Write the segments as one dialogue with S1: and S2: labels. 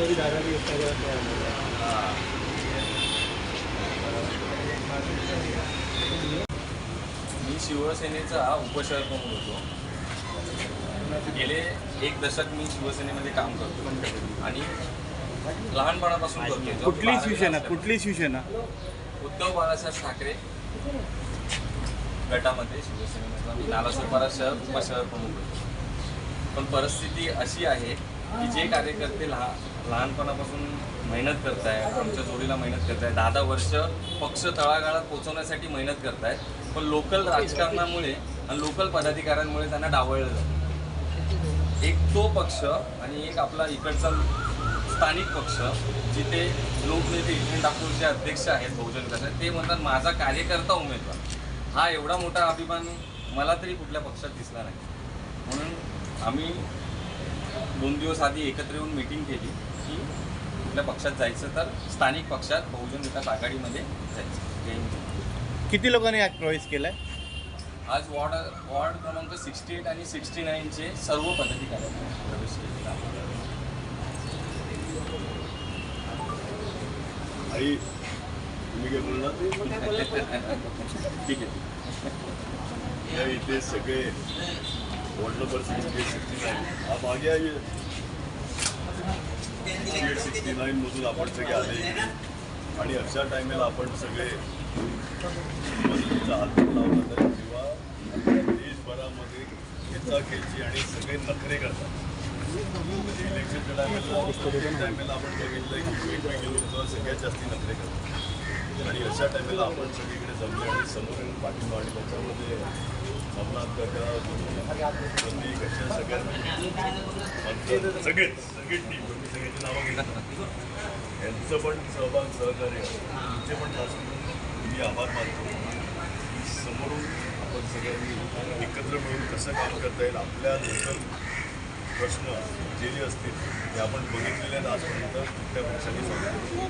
S1: मी शिवसेनेचा उपशहर प्रमुख होतो. गेले एक दशक मी शिवसेनेमध्ये काम करतो. आणि लहानपणापासून करतो.
S2: कुठली शिवसेना? कुठली शिवसेना?
S1: उद्धव बाळासाहेब ठाकरे गटामध्ये शिवसेनेमधला मी नालासोपारा शहर उपशहर प्रमुख होतो. पण परिस्थिती अशी आहे की जे कार्यकर्ते लहा लहानपणापासून मेहनत करताय आमच्या जोडीला मेहनत करताय. दहा दहा वर्ष पक्ष तळागाळात पोहोचवण्यासाठी मेहनत करतायत. पण लोकल राजकारणामुळे आणि लोकल पदाधिकाऱ्यांमुळे त्यांना डावळलं जातं. एक तो पक्ष आणि एक आपला इकडचा स्थानिक पक्ष जिथे लोकनेते इथे ठाकूरचे अध्यक्ष आहेत बहुजन विकास ते म्हणतात माझा कार्यकर्ता उमेदवार. हा एवढा मोठा अभिमान मला तरी कुठल्या पक्षात दिसला नाही. म्हणून आम्ही दोन दिवस आधी एकत्र येऊन मीटिंग केली. की कुठल्या पक्षात जायचं तर स्थानिक पक्षात बहुजन विकास आघाडीमध्ये जायचं. जय.
S2: किती लोकांनी आज प्रवेश केलाय?
S1: आज वॉर्ड वॉर्ड क्रमांक सिक्स्टी एट आणि सिक्स्टी नाईनचे सर्व पदाधिकाऱ्यांनी प्रवेश केलेला आहे.
S3: आई तुम्ही काय बोलणार
S1: ठीक आहे.
S3: या इथे सगळे ward number sixty sixty nine आप आगे आइए हंड्रेड सिक्स्टी नाईनमधून आपण सगळे आले. आणि अशा टायमेला आपण सगळे मदतीचा हात लावला देशभरामध्ये खेचा खेची आणि सगळे नखरे करतात. म्हणजे इलेक्शनच्या टायमेला टायमेला आपण बघितलं की वेगवेगळे लोक सगळ्यात जास्ती नखरे करतात. आणि अशा टायमेला आपण सगळीकडे जमले आणि समोर पाठिंबा आणि त्याच्यामध्ये नवनाथ काका प्रतीक अशा सगळ्यांना सगळेच सगळे टीम मी सगळ्यांची नावं घेतली. यांचं पण सहभाग सहकार्य. तुमचे पण खास करून मी आभार मानतो. समोरून आपण सगळ्यांनी एकत्र मिळून कसं काम करता येईल आपल्या लोकल प्रश्न जे जे असतील ते आपण बघितलेले आहेत आजपर्यंत कुठल्या पक्षाने सांगितलं.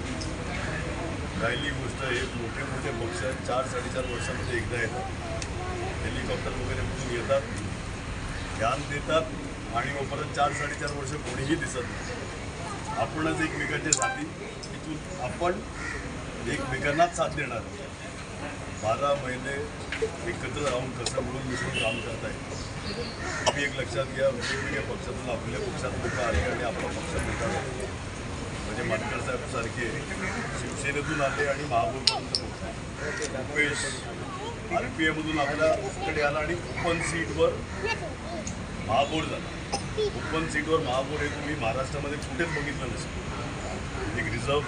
S3: राहिली गोष्ट हे मोठे मोठे पक्ष चार साडेचार वर्षामध्ये एकदा येतात. हेलिकॉप्टर वगैरे म्हणून येतात ध्यान देतात आणि मग परत चार साडेचार वर्ष कोणीही दिसत नाही. आपणच एकमेकांच्या साथी इथून आपण एकमेकांनाच साथ देणार. बारा महिने एकत्र राहून कसं मिळून मिसळून काम करत आहे तुम्ही एक लक्षात घ्या वेगवेगळ्या पक्षातून आपल्या पक्षात लोक आले आणि आपला पक्ष मोठा म्हणजे मानकर साहेब सारखे शिवसेनेतून आले आणि महापौरपर्यंत पोहोचले. उपेश आर पी एमधून आपल्याकडे आला आणि ओपन सीटवर महापौर झाला. ओपन सीटवर महापौर हे तुम्ही महाराष्ट्रामध्ये कुठेच बघितलं नसेल एक रिझर्व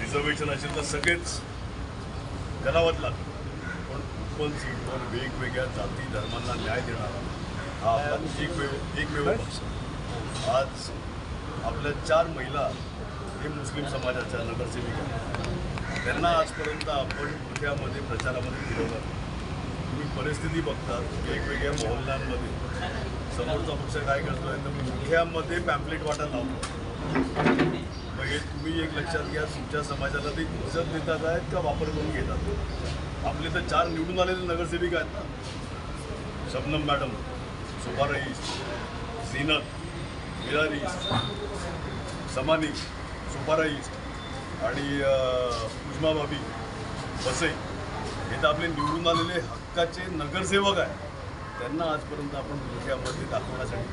S3: रिझर्वेशन असेल तर सगळेच करावंच लागतं पण ओपन सीटवर वेगवेगळ्या जाती धर्मांना न्याय देणारा हा आपला एकमेव एकमेव पक्ष. आज आपल्या चार महिला हे मुस्लिम समाजाच्या नगरसेविका त्यांना आजपर्यंत आपण मुख्यामध्ये प्रचारामध्ये फिरवलं तुम्ही परिस्थिती बघतात वेगवेगळ्या मोहल्ल्यांमध्ये. समोरचा पक्ष काय करतोय तर मुख्यामध्ये पॅम्पलेट वाटा लावतो. म्हणजे तुम्ही एक लक्षात घ्या तुमच्या समाजाला ते इज्जत देतात आहेत का वापर करून घेतात? आपले तर चार निवडून आलेले नगरसेविका आहेत ना. शबनम मॅडम सुभारा ईस्ट झीनत विरार समानी सुपारा आणि उजमा भाभी वसई हे तर आपले निवडून आलेले हक्काचे नगरसेवक आहे त्यांना आजपर्यंत आपण मुख्यामध्ये दाखवण्यासाठी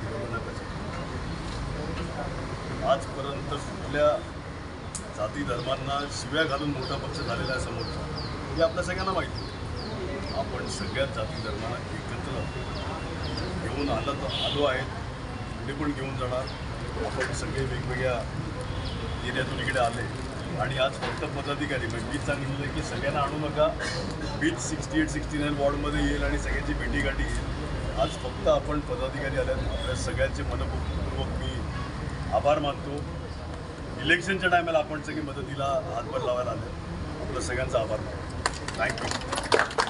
S3: आजपर्यंत कुठल्या जाती धर्मांना शिव्या घालून मोठा पक्ष झालेला आहे समोरचा. हे आपल्या सगळ्यांना माहिती आहे. आपण सगळ्याच जाती धर्मांना एकत्र घेऊन आलं तर आलो आहेत. पुढे पण घेऊन जाणार. आपण सगळे वेगवेगळ्या एरियातून इकडे आले. आणि आज फक्त पदाधिकारी म्हणजे मीच सांगितलं आहे की सगळ्यांना आणू नका. मीच सिक्स्टी एट सिक्स्टी नाईन वॉर्डमध्ये येईल आणि सगळ्यांची भेटीगाठी येईल आज फक्त आपण पदाधिकारी आल्यात. आपल्या सगळ्यांचे मनपूर्वक मी आभार मानतो. इलेक्शनच्या टायमाला आपण सगळी मदतीला हातभार लावायला आले आपलं सगळ्यांचा आभार मानतो. थँक्यू